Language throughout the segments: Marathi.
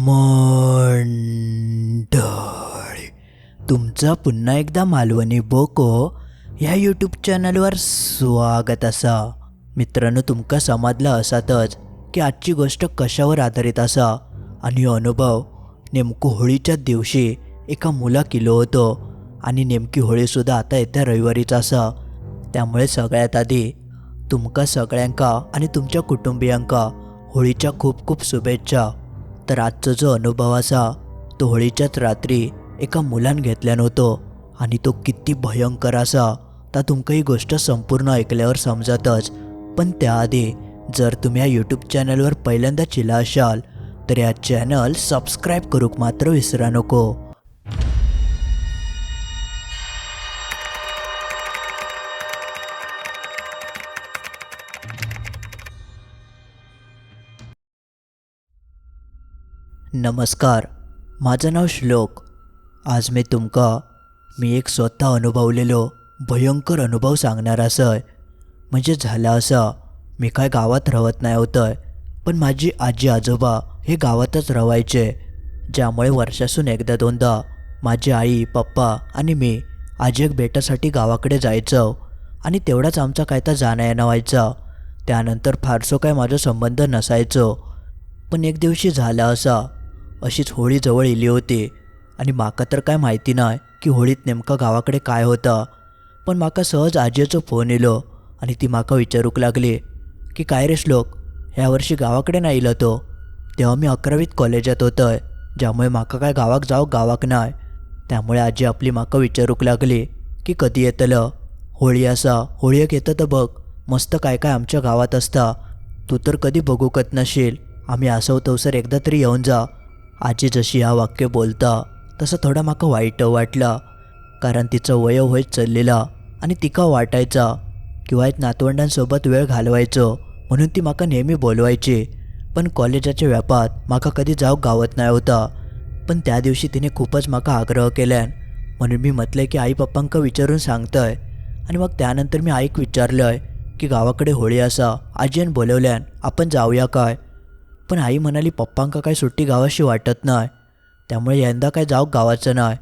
मंडळी. तुमचं पुन्हा एकदा मालवणी बोको ह्या यूट्यूब चॅनलवर स्वागत असा. मित्रांनो तुमका समजलं असतच की आजची गोष्ट कशावर आधारित असा आणि अनुभव नेमकं होळीच्या दिवशी एका मुला किलो होतो आणि नेमकी होळीसुद्धा आता येत्या रविवारीच असा. त्यामुळे सगळ्यात आधी तुमका सगळ्यांका आणि तुमच्या कुटुंबियांका होळीच्या खूप खूप शुभेच्छा. तर आजचा जो अनुभव असा तो होळीच्याच रात्री एका मुलान घेतल्यान होतो आणि तो किती भयंकर असा तर तुमका ही गोष्ट संपूर्ण ऐकल्यावर समजतच. पण त्याआधी जर तुम्ही या यूट्यूब चॅनलवर पहिल्यांदा चिला असाल तर या चॅनल सबस्क्राईब करूक मात्र विसरा नको. नमस्कार. माझं नाव श्लोक. आज मी तुमका मी एक स्वतः अनुभवलेलो भयंकर अनुभव सांगणार असं म्हणजे झालं असं मी काय गावात राहत नाही होतंय पण माझी आजी आजोबा हे गावातच राहायचे ज्यामुळे वर्षासून एकदा दोनदा माझी आई पप्पा आणि मी आजी एक भेटासाठी गावाकडे जायचं आणि तेवढाच आमचा काय तर जाणं येणं व्हायचा. त्यानंतर फारसो काय माझा संबंध नसायचो. पण एक दिवशी झाला असा अशीच होळी जवळ येली होती. आणि माका तर काय माहिती नाही की होळीत नेमकं गावाकडे काय होतं. पण माका सहज आजीचो फोन येलो आणि ती माका विचारूक लागली की काय रे श्लोक ह्या वर्षी गावाकडे नाही इला तो. तेव्हा मी अकरावीत कॉलेजात होतंय ज्यामुळे माका काय गावाक जाऊ गावाक नाही त्यामुळे आजी आपली माका विचारूक लागली की कधी येतलं? होळी असा होळी एक येतं तर बघ मस्त काय काय आमच्या गावात असता. तू तर कधी बघूकत नशील. आम्ही असं तवसर एकदा तरी येऊन जा. आजी जशी हा वाक्य बोलता तसं थोडा माका वाईट वाटला. कारण तिचं वय होत चाललेलं आणि तिका वाटायचा किंवा एक नातवंडांसोबत वेळ घालवायचो म्हणून ती माका नेहमी बोलवायची. पण कॉलेजाच्या व्यापात माका कधी जाऊ गावत नाही होता. पण त्या दिवशी तिने खूपच माका आग्रह केल्यान म्हणून मी म्हटलंय की आई पप्पांक विचारून सांगतंय. आणि मग त्यानंतर मी आईक विचारलंय की गावाकडे होळी असा आजीन बोलवल्यान आपण जाऊया काय? पण आई म्हणाली पप्पांका काय सुट्टी गावाशी वाटत नाय त्यामुळे यंदा काय जाऊ गावाचं नाय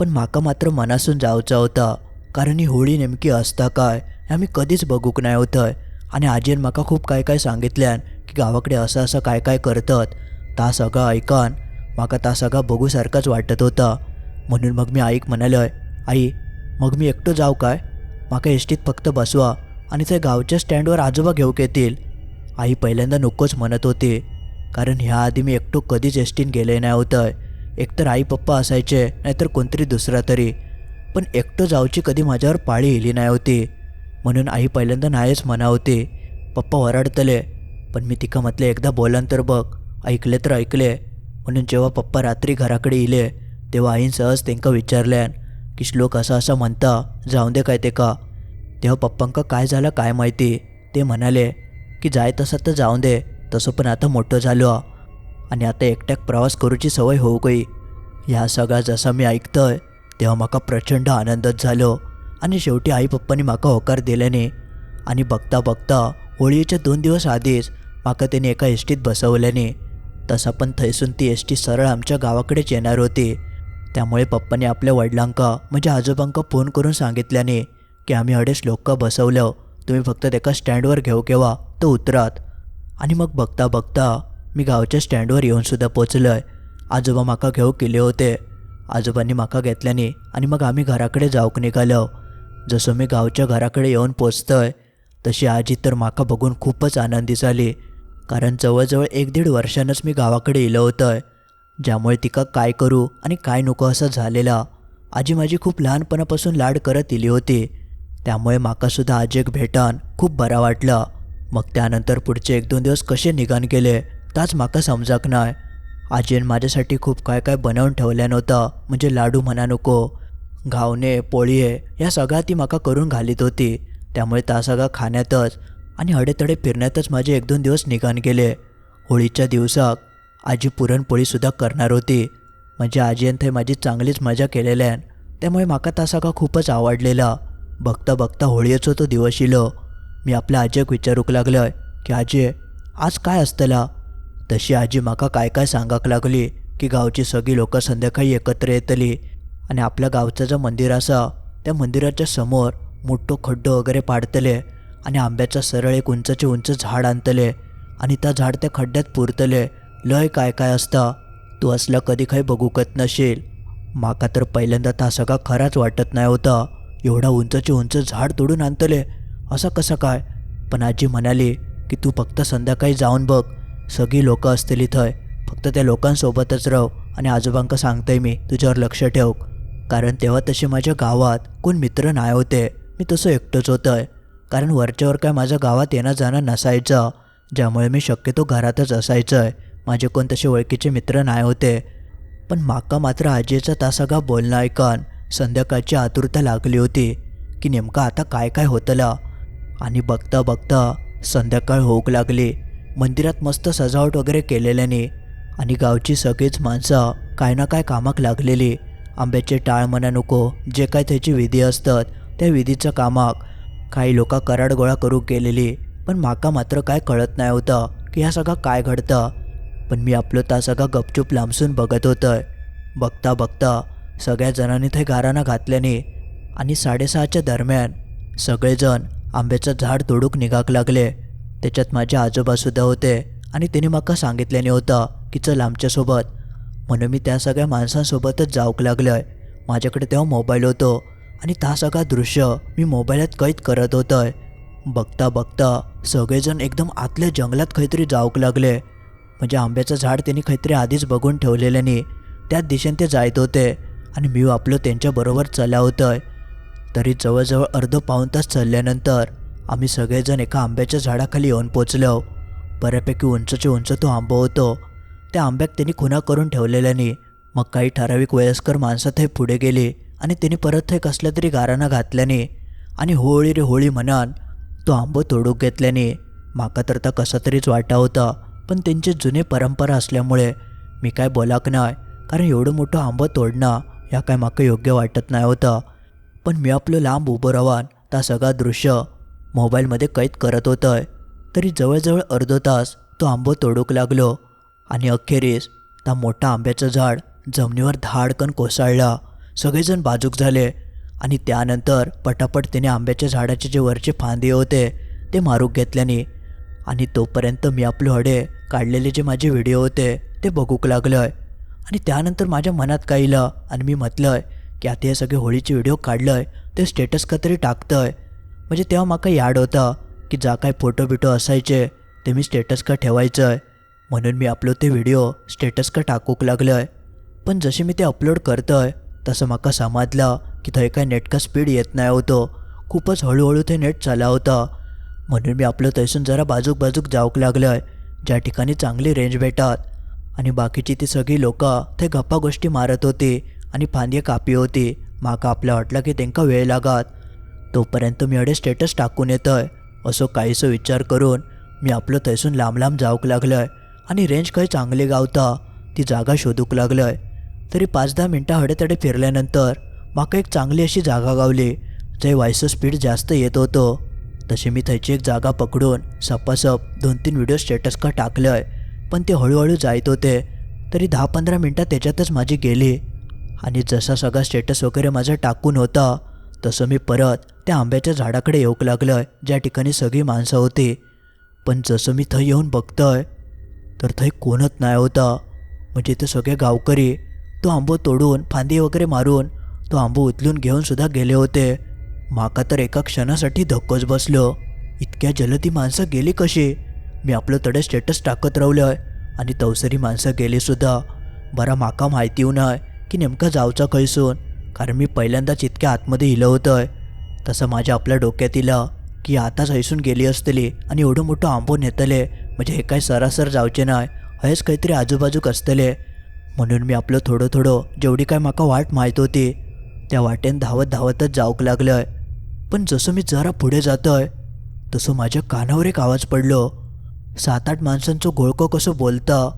पण माका मात्र मनासून जाऊचा होता. कारण ही होळी नेमकी असता काय आम्ही कधीच बघूक नाही होतं आणि आजीन माका खूप काय काय सांगितल्यान की गावाकडे असं असं काय काय करतात. ता सगळं ऐकान माका ता सगळा बघूसारखाच वाटत होता. म्हणून मग मी आईक म्हणालोय आई मग मी एकटो जाऊ काय? माका एसटीत फक्त बसवा आणि ते गावच्या स्टँडवर आजोबा घेऊक येतील. आई पहिल्यांदा नकोच म्हणत होती. कारण ह्या आधी मी एकटो कधीच एसटीन गेले नाही होतं. एकतर आई पप्पा असायचे नाहीतर कोणतरी दुसरा तरी. पण एकटो जाऊची कधी माझ्यावर पाळी येली नाही होती. म्हणून आई पहिल्यांदा नाहीच म्हणा होती. पप्पा ओरडतले पण मी तिका म्हटले एकदा बोलान तर बघ. ऐकले तर ऐकले. म्हणून जेव्हा पप्पा रात्री घराकडे इले तेव्हा आईन सहज त्यांका विचारल्यान की श्लोक असं असं म्हणता जाऊन दे काय ते का? तेव्हा पप्पांका काय झालं काय माहिती ते म्हणाले की जाय तसं तर जाऊन दे. तसं पण आता मोठं झालो. आणि आता एकट्याक प्रवास करूची सवय होऊ गई. ह्या सगळा जसा मी ऐकतोय तेव्हा माका प्रचंड आनंदच झालो. आणि शेवटी आई पप्पांनी माका होकार दिल्याने आणि बघता बघता होळीच्या दोन दिवस आधीच माका त्याने एका एसटीत बसवल्याने. तसा पण थंयसून ती एस टी सरळ आमच्या गावाकडेच येणार होती. त्यामुळे पप्पाने आपल्या वडिलांका म्हणजे आजोबांका फोन करून सांगितल्याने की आम्ही अडेच लोक बसवलं. तुम्ही फक्त एका स्टँडवर घेऊ केव्हा? तो उतरात. आणि मग बघता बघता मी गावच्या स्टँडवर येऊनसुद्धा पोचलोय. आजोबा माका घेऊ केले होते. आजोबांनी माका घेतल्याने आणि मग आम्ही घराकडे जाऊक निघालो. जसं मी गावच्या घराकडे येऊन पोचतोय तशी आजी तर माका बघून खूपच आनंदी झाली. कारण जवळजवळ एक दीड वर्षानंच मी गावाकडे इलं होतं ज्यामुळे तिका काय करू आणि काय नको असं झालेला. आजी माझी खूप लहानपणापासून लाड करत इली होती. त्यामुळे माकासुद्धा आजी भेटान खूप बरा वाटला. मग त्यानंतर पुढचे एक दोन दिवस कसे निघान गेले ताच माका समजाक नाही आजीन माझ्यासाठी खूप काय काय बनवून ठेवल्या नव्हतं म्हणजे लाडू म्हणा नको. घावणे पोळये या सगळ्या ती माका करून घालीत होती. त्यामुळे त्या सगळा खाण्यातच आणि हडेतडे फिरण्यातच माझे एक दोन दिवस निघान गेले. होळीच्या दिवसाक आजी पुरणपोळीसुद्धा करणार होती. म्हणजे आजीन थंय माझी चांगलीच मजा केलेल्यान. त्यामुळे म्हाका ता खूपच आवडलेला. बघता बघता होळयेचो तो दिवस इलो. मी आपल्या आजयक विचारूक लागलोय की आजे आज काय असतला? तशी आजी म्हाका काय काय सांगाक लागली की गावची सगळी लोक संध्याकाळी एकत्र येतली आणि आपल्या गावचं जे मंदिर असा त्या मंदिराच्या समोर मोठो खड्डो वगैरे पाडतले आणि आंब्याचा सरळ एक उंचचे उंच झाड आणतले आणि त्या झाड त्या खड्ड्यात पुरतले. लय काय काय असता? तू असलं कधी काही बघूकत नशील. माका तर पहिल्यांदा ता सगळा खराच वाटत नाही होता. एवढा उंचचे उंच झाड तोडून आणतले. असं कसं काय? पण आजी म्हणाली की तू फक्त संध्याकाळी जाऊन बघ. सगळी लोक असतील थंय फक्त त्या लोकांसोबतच राह आणि आजोबांका सांगतोय मी तुझ्यावर लक्ष ठेव. कारण तेव्हा तसे माझ्या गावात कोण मित्र नाही होते. मी तसं एकटंच होतंय. कारण वरच्यावर काय माझ्या गावात येणं जाणं नसायचं. ज्यामुळे मी शक्यतो घरातच असायचंय. माझे कोण तसे ओळखीचे मित्र नाही होते. पण माका मात्र आजीचा ता सगळा बोलणं ऐकून संध्याकाळची आतुरता लागली होती की नेमकं आता काय काय होतलं. आणि बघता बघता संध्याकाळ होऊक लागली. मंदिरात मस्त सजावट वगैरे केलेल्याने आणि गावची सगळीच माणसं काय ना काय कामाक लागलेली. आंब्याचे टाळ म्हणा नको जे काय त्याची विधी असतात त्या विधीचं कामाक काही लोक कराड गोळा करू गेलेली पण माका मात्र काय कळत नाही होतं की ह्या सगळं काय घडतं. पण मी आपलं ता सगळा गपचूप लांबसून बघत होतं बघता बघता सगळ्या जणांनी ते गाराणा घातल्याने आणि साडेसहाच्या दरम्यान सगळेजण आंब्याचं झाड तोडूक निघाक लागले. त्याच्यात माझे आजोबासुद्धा होते आणि तिने माका सांगितल्याने होतं की चल आमच्यासोबत. म्हणून मी त्या सगळ्या माणसांसोबतच जाऊक लागलोय. माझ्याकडे तेव्हा मोबाईल होतो आणि त्या सगळा दृश्य मी मोबाईलात कैद करत होतोय. बघता बघता सगळेजण एकदम आतल्या जंगलात काहीतरी जाऊक लागले. म्हणजे आंब्याचं झाड त्यांनी काहीतरी आधीच बघून ठेवलेल्याने. त्याच दिशेने ते जायत होते आणि मी आपलं त्यांच्याबरोबर चला होतोय. तरी जवळजवळ अर्ध पाऊण तास चालल्यानंतर आम्ही सगळेजण एका आंब्याच्या झाडाखाली येऊन पोचलो. बऱ्यापैकी उंचचे उंच तो आंबा होतो. त्या आंब्यात त्यांनी खुणा करून ठेवलेल्याने मग काही ठराविक वयस्कर माणसं ते पुढे गेले आणि त्यांनी परत हे कसल्या तरी गाराणा घातल्याने आणि होळी रे होळी म्हणान तो आंबो तोडूक घेतल्याने माका तर तर कसा तरीच वाटा होता पण त्यांची जुने परंपरा असल्यामुळे मी काय बोलाक नाही कारण एवढं मोठं आंबं तोडणं ह्या काय माका योग्य वाटत नाही होतं. पण मी आपलं लांब उभं राहान त्या सगळा दृश्य मोबाईलमध्ये कैद करत होतंय. तरी जवळजवळ अर्धो तास तो आंबो तोडूक लागलो. आणि अखेरीस त्या मोठा आंब्याचं झाड जमिनीवर धाडकन कोसळला. सगळेजण बाजूक झाले आणि त्यानंतर पटापट तिने आंब्याच्या झाडाचे जे वरचे फांदे होते ते मारूक घेतल्याने आणि तोपर्यंत मी आपले हडे काढलेले जे माझे व्हिडिओ होते ते बघूक लागलोय. आणि त्यानंतर माझ्या मनात काहीलं आणि मी म्हटलंय की आता हे सगळे होळीचे व्हिडिओ काढलंय ते स्टेटस का तरी टाकतंय. म्हणजे तेव्हा माका याड होता की जा काय फोटो बिटो असायचे ते मी स्टेटस का ठेवायचं आहे म्हणून मी आपलो ते व्हिडिओ स्टेटस का टाकूक लागलोय. पण जसे मी ते अपलोड करतोय तसं माका समजलं की थंय काय नेट का स्पीड येत नाही होतो. खूपच हळूहळू ते नेट चाला होतं. म्हणून मी आपलं थंयसून जरा बाजूक बाजूक जाऊक आहे ज्या ठिकाणी चांगली रेंज भेटतात आणि बाकीची ती सगळी लोकं ते गप्पा गोष्टी मारत होती. आणि फांदी कापी होती. माका आपल्या वाटलं की तेंकां वेळ लागत. तोपर्यंत मी अडे स्टेटस टाकून येतोय. असो काहीसो विचार करून मी आपलं थंयसून लांब लांब जाऊक लागलोय. आणि रेंज खंय चांगली गावता ती जागा शोधूक लागलोय. तरी पाच दहा मिनटं हडेतडे फिरल्यानंतर म्हाका एक चांगली अशी जागा गावली जय व्हायचं स्पीड जास्त येत होतो. तशी मी थंयची एक जागा पकडून सपासप दोन तीन व्हिडिओ स्टेटस का टाकलंय. पण ते हळूहळू जायत होते. तरी दहा पंधरा मिनटं त्याच्यातच माझी गेली. आणि जसा सगळा स्टेटस वगैरे माझा टाकून होता तसं मी परत त्या आंब्याच्या झाडाकडे येऊक आहे ज्या ठिकाणी सगळी माणसं होती. पण जसं मी थंय येऊन बघतोय तर थंय कोणच नाही होता. म्हणजे ते सगळे गावकरी तो आंबो तोडून फांदी वगैरे मारून तो आंबो उचलून घेऊन सुद्धा गेले होते. माका तर एका क्षणासाठी धक्कोच बसलो. इतक्या जलदी माणसं गेली कशी? मी आपलं तडे स्टेटस टाकत रावलोय आणि तवसरी माणसं गेलीसुद्धा बरा माका माहिती येऊ नये की नेमका जावचा खैसून? कारण मी पहिल्यांदाच इतक्या आतमध्ये हिलं होतंय. तसं माझ्या आपल्या डोक्यात इलं की आताच हैसून गेली असतली आणि एवढं मोठं आंबो नेतले. म्हणजे हे काय सरासर जावचे नाही हेच काहीतरी आजूबाजूक असतले. म्हणून मी आपलं थोडं थोडं जेवढी काय माका वाट माहीत होती त्या वाटेन धावत धावतच जाऊक आहे पण जसं मी जरा पुढे जातोय तसं माझ्या कानावर एक आवाज पडलो. सात आठ माणसांचं घोळकं कसं बोलता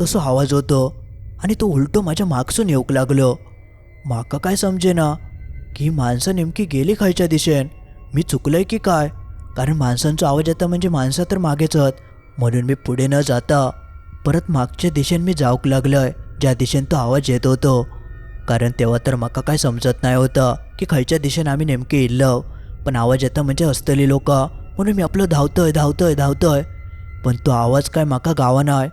तसं आवाज होतो. आणि तो उलटो माझ्या मागसून येऊक लागलो. माका काय समजेना? की माणसं नेमकी गेली खायच्या दिशेन? मी चुकलंय की काय? कारण माणसांचा आवाज येता म्हणजे माणसं तर मागेच आहेत म्हणून मी पुढे न जाता परत मागच्या दिशेन मी जाऊक लागलोय ज्या दिशेन तो आवाज येत होतो. कारण तेव्हा तर म्हाका काय समजत नाही होतं की खंयच्या दिशेन आम्ही नेमके इल्लो पण आवाज येता म्हणजे असतली लोक. म्हणून मी आपलं धावतोय धावतोय धावतोय. पण तो आवाज काय म्हाका नाही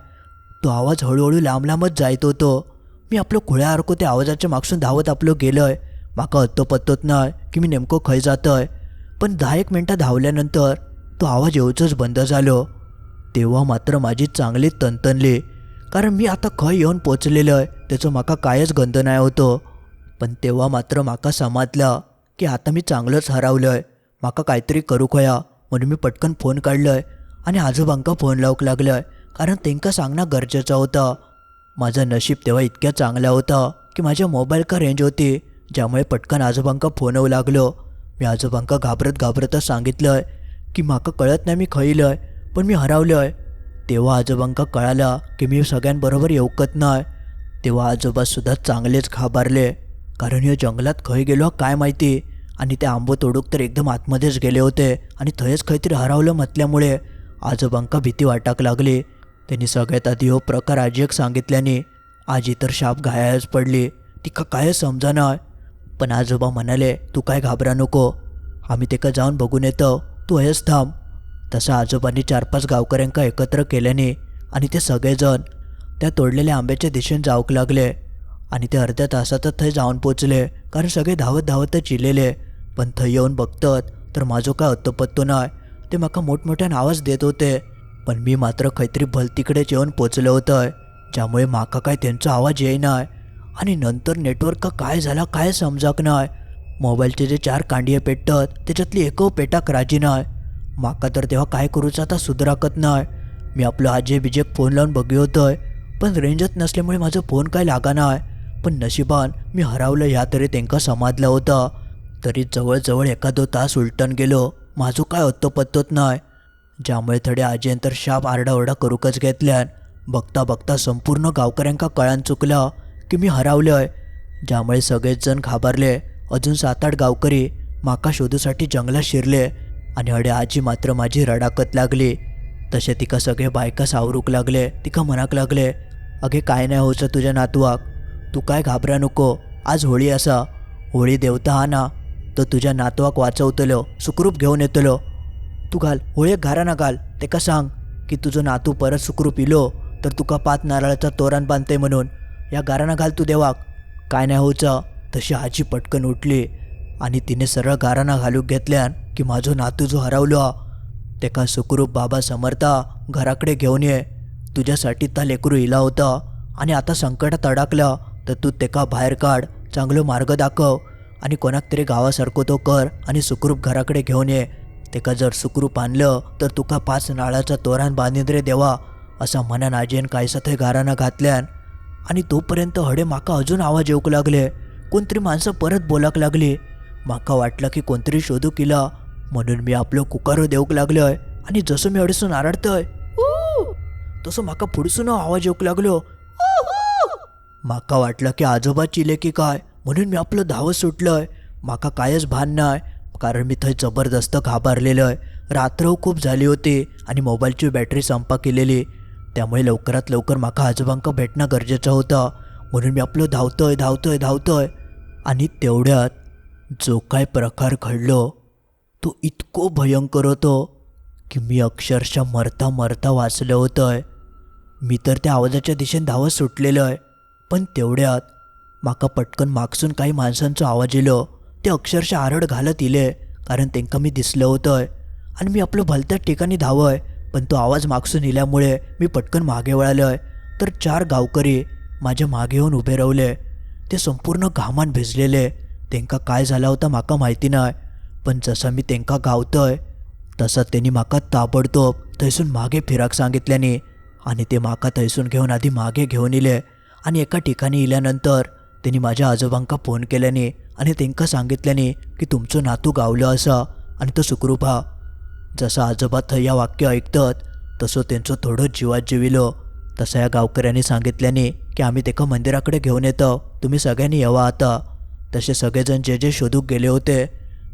तो आवाज हळूहळू लांब लांबच जायत होतो. मी आपलं खुळ्यासारखं त्या आवाजाच्या मागसून धावत आपलो गेलोय. म्हाका हत्तो पत्तोत नाही की मी नेमकं खंय जातोय. पण दहा एक मिनटं धावल्यानंतर तो आवाज येऊचंच बंद झालो. तेव्हा मात्र माझी चांगली तणतणली कारण मी आता खंय येऊन पोचलेलो आहे त्याचं म्हाका कायच गंध नाही होतो. पण तेव्हा मात्र म्हाका समजलं की आता मी चांगलंच हरावलं आहे म्हाका काहीतरी करू होया म्हणून मी पटकन फोन काढलोय आणि आजोबांका फोन लावूक लागलोय. कारण तेंका सांगणं गरजेचं होतं. माझं नशीब तेव्हा इतक्या चांगलं होतं की माझ्या मोबाईल का रेंज होती ज्यामुळे पटकन आजोबांका फोन येऊ लागलो. मी आजोबांका घाबरत घाबरतच सांगितलंय की माका कळत नाही मी खयलंय पण मी हरावलोय. तेव्हा आजोबांका कळालं की मी सगळ्यांबरोबर येऊकत नाही. तेव्हा आजोबासुद्धा चांगलेच घाबरले कारण या जंगलात खय गेलो काय माहिती? आणि ते आंबो तोडूक तर एकदम आतमध्येच गेले होते आणि थंयच काहीतरी हरवलं म्हटल्यामुळे आजोबांका भीती वाटाक लागली. त्यांनी सगळ्यात आधी हो प्रकार आजीक सांगितल्याने आजी तर शाप घायाच पडली तिका काय समजाना पण आजोबा म्हणाले तू काय घाबरा नको आम्ही तिका जाऊन बघून येतो तू हेच थांब. तसं आजोबांनी चार पाच गावकऱ्यांका एकत्र केल्याने आणि ते सगळेजण त्या तोडलेल्या आंब्याच्या दिशेने जाऊक लागले आणि ते अर्ध्या तासातच थंय जाऊन पोचले कारण सगळे धावत धावतच चिलेले. पण थंय येऊन बघतात तर माझो काय अत्तपत्तो नाही ते म्हाका मोठमोठ्यान आवाज देत होते. पण मी मात्र खैतरी भलतीकडेच येऊन पोचलो आहे ज्यामुळे माका काय त्यांचा आवाज येईनाय. आणि नंतर नेटवर्क का काय झाला काय समजाक नाय मोबाईलचे जे चार कांडिये पेटतात त्याच्यातली एकव पेटाक राजी नाय. माका तर तेव्हा काय करूचं आता सुधराकत नाय. मी आपलं आजे बिजेक फोन लावून बघी होतोय पण रेंजच नसल्यामुळे माझं फोन काय लागानाय. पण नशिबान मी हरवलं ह्या तरी त्यांका समाजलं होतं. तरी जवळजवळ एखादो तास उलटून गेलो माझं काय होतो पत्तोत नाय. ज्यामुळे थोडे आजेंतर शाप आरडाओरडा करूकच घेतल्यान बघता बघता संपूर्ण गावकऱ्यांका कळान चुकलं की मी हरावलोय. ज्यामुळे सगळेच जण घाबरले. अजून सात आठ गावकरी माका शोधूसाठी जंगलात शिरले आणि हडे आजी मात्र माझी रडाकत लागली. तसे तिका सगळे बायका सावरूक लागले तिका मनाक लागले अगे काय नाही होचं तुझ्या नातवाक? तू काय घाबरा नको? आज होळी असा. होळी देवता हा ना. तो तुझ्या नातवाक वाचवतलो सुखरूप घेऊन येतलो. तू घाल होळयेक घाराना घाल. तेका सांग की तुझो नातू परत सुखरूप इलो तर तुका पाच नारळाचा तोरण बांधते म्हणून? या गाराना घाल तू देवाक. काय नाही होचं तशी आजी पटकन उठली आणि तिने सरळ गाराना घालूक घेतल्यान की माझो नातू जो हरवलो तेका सुखरूप बाबा समर्था घराकडे घेऊन ये. तुझ्यासाठी ता लेकरू इला होता आणि आता संकटात अडकलं तर तू तेका बाहेर काढ चांगलो मार्ग दाखव आणि कोणाक तरी गावासारखं तो कर आणि सुखरूप घराकडे घेऊन ये. तेका जर सुखरूप आणलं तर तुका पाच नाळाचा तोरण बांधीन रे देवा असा मनान आजीन कायसा थंय गाराना घातल्यान. आणि तोपर्यंत हडे माका अजून आवाज येऊक लागले. कोणतरी माणसं परत बोलाक लागली. माका वाटलं की कोणतरी शोधू केला म्हणून मी आपलं कुकारो देऊक लागलोय. आणि जसं मी अडसून आरडतोय तसं माका पुढसून आवाज येऊक लागलो. माका वाटलं की आजोबा चिले की काय म्हणून मी आपलं धावत सुटलंय. माका कायच भान नाही कारण मी थंय जबरदस्त घाबरलेलो आहे. रात्र खूप झाली होती आणि मोबाईलची बॅटरी संपा केलेली. त्यामुळे लवकरात लवकर माका आजोबांक भेटणं गरजेचं होतं. म्हणून मी आपलं धावतोय धावतोय धावतोय. आणि तेवढ्यात जो काय प्रकार घडलो तो इतको भयंकर होतो की मी अक्षरशः मरता मरता वाचलं होतंय. मी तर त्या आवाजाच्या दिशेने धावत सुटलेलो आहे. पण तेवढ्यात माका पटकन मागसून काही माणसांचो आवाज येलो. ते अक्षरशः आरड घालत इले कारण तेंका मी दिसलं होतंय. आणि मी आपलं भलत्याच ठिकाणी धावय पण तो आवाज मागसून इल्यामुळे मी पटकन मागे वळालोय. तर चार गावकरी माझ्या मागे येऊन उभे रावले. ते संपूर्ण घामान भिजलेले. तेंका काय झाला होता माका माहिती नाही. पण जसं मी तेंका गावतोय तसं त्यांनी माका ताबडतोब थंयसून मागे फिराक सांगितल्याने आणि ते माका थंयसून घेऊन आधी मागे घेऊन इले. आणि एका ठिकाणी इल्यानंतर त्यांनी माझ्या आजोबांका फोन केल्याने आणि तेंका सांगितल्याने की तुमचं नातू गावलं असा आणि तो सुखरूप हा. जसं आजोबा थंय या वाक्य ऐकतात तसं त्यांचं थोडं जीवात जिविलो. तसं या गावकऱ्यांनी सांगितल्याने की आम्ही तेका मंदिराकडे घेऊन येतो तुम्ही सगळ्यांनी यावा आता. तसे सगळेजण जे जे शोधूक गेले होते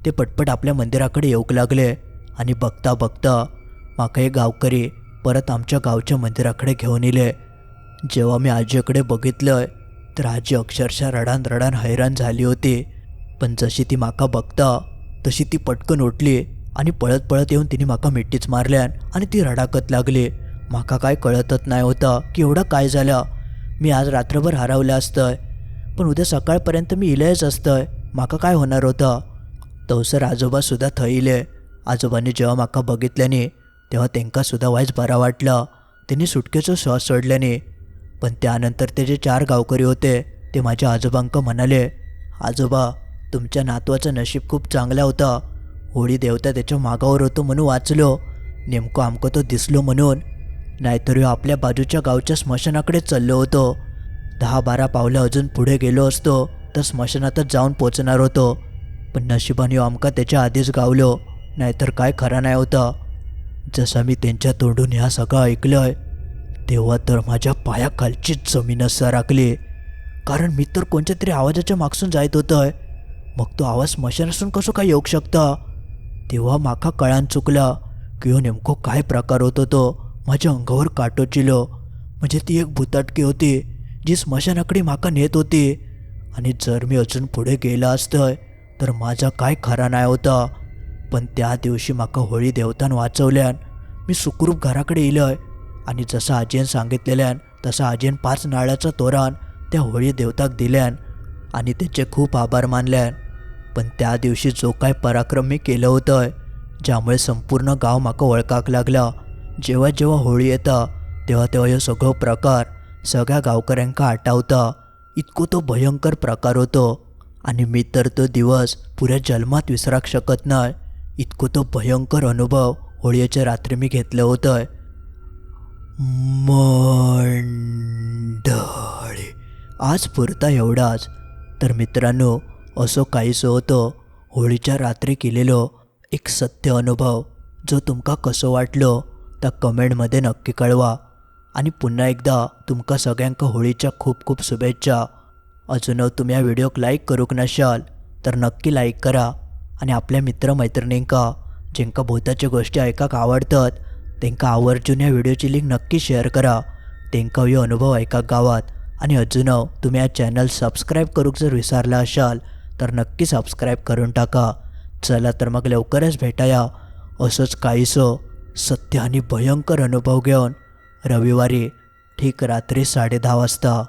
ते पटपट आपल्या मंदिराकडे येऊक लागले आणि बघता बघता माका एक गावकरी परत आमच्या गावच्या मंदिराकडे घेऊन इले. जेव्हा मी आजीकडे बघितलं तर आजी अक्षरशः रडान रडान हैराण झाली होती. पण जशी ती माका बघता तशी ती पटकन उठली आणि पळत पळत येऊन तिने माका मिठीच मारल्यान आणि ती रडाकत लागली. माका काय कळतच नाही होतं की एवढं काय झालं. मी आज रात्रभर हरवलं असतंय. पण उद्या सकाळपर्यंत मी इलयच असतंय. माका काय होणार होतं? तवसर आजोबासुद्धा थैले. आजोबांनी जेव्हा माका बघितल्याने तेव्हा त्यांकासुद्धा वाईज बरा वाटलं. त्यांनी सुटकेचं श्वास सोडल्याने पण त्यानंतर ते जे चार गावकरी होते ते माझ्या आजोबांक म्हणाले आजोबा तुमच्या नातवाचं नशीब खूप चांगला होता. होळी देवता त्याच्या मागावर होतो म्हणून वाचलो. नेमकं आमकं तो दिसलो म्हणून. नाहीतर आपल्या बाजूच्या गावच्या स्मशानाकडे चाललो होतो. दहा बारा पावलं अजून पुढे गेलो असतो. तर स्मशानातच जाऊन पोचणार होतो. पण नशिबाने आमका त्याच्या आधीच गावलो. नाहीतर काय खरा नाही होता. जसं मी त्यांच्या तोंडून ह्या सगळं ऐकलंय तेव्हा तर माझ्या पायाखालचीच जमीनच सरकली कारण मी तर कोणत्या तरी आवाजाच्या मागसून जायत होतंय. मग तो आवाज स्मशानासून कसं काय येऊ शकता? तेव्हा माका कळान चुकला की हो नेमको काय प्रकार होतो तो माझ्या अंगावर काटो चिलो. म्हणजे ती एक भुताटकी होती जी स्मशानाकडे माका नेत होती. आणि जर मी अजून पुढे गेला असतंय तर माझा काय खरा नाही होता? पण त्या दिवशी माका होळी देवतान वाचवल्यान मी सुखरूप घराकडे इलय. आणि जसं आजीन सांगितलेल्यान तसं आजीन पाच नाळ्याचं तोरण त्या होळी देवताक दिल्यान आणि त्याचे खूप आभार मानल्यान. पण त्या दिवशी जो काय पराक्रम मी केलं होतं ज्यामुळे संपूर्ण गाव माका वळखाक लागला. जेव्हा जेव्हा होळी येता तेव्हा तेव्हा हे सगळं प्रकार सगळ्या गावकऱ्यांका आटावता इतको तो भयंकर प्रकार होतो. आणि मी तर तो दिवस पुऱ्या जन्मात विसराक शकत नाही इतको तो भयंकर अनुभव होळीच्या रात्री मी घेतलं होतं मंडळी. आज पुरता एवढाच तर मित्रांनो असं काहीसं होतं होळीच्या रात्री केलेलो एक सत्य अनुभव जो तुमका कसं वाटलो त्या कमेंटमध्ये नक्की कळवा. आणि पुन्हा एकदा तुमका सगळ्यांक होळीच्या खूप खूप शुभेच्छा. अजून तुम्ही या व्हिडिओक लाईक करूक नशाल तर नक्की लाईक करा. आणि आपल्या मित्रमैत्रिणींका जेंका भोवताच्या गोष्टी ऐकाक आवडतात तेंका आवर्जून या व्हिडिओची लिंक नक्की शेअर करा. तेंका ह्यो अनुभव ऐकाक गावात. आणि अजून तुम्ही हा चॅनल सबस्क्राईब करूक जर विसरला असाल तर नक्की सबस्क्राईब करून टाका. चला तर मग लवकरच भेटाया. असंच काहीसं सत्य आणि भयंकर अनुभव घेऊन रविवारी ठीक रात्री साडे दहा वाजता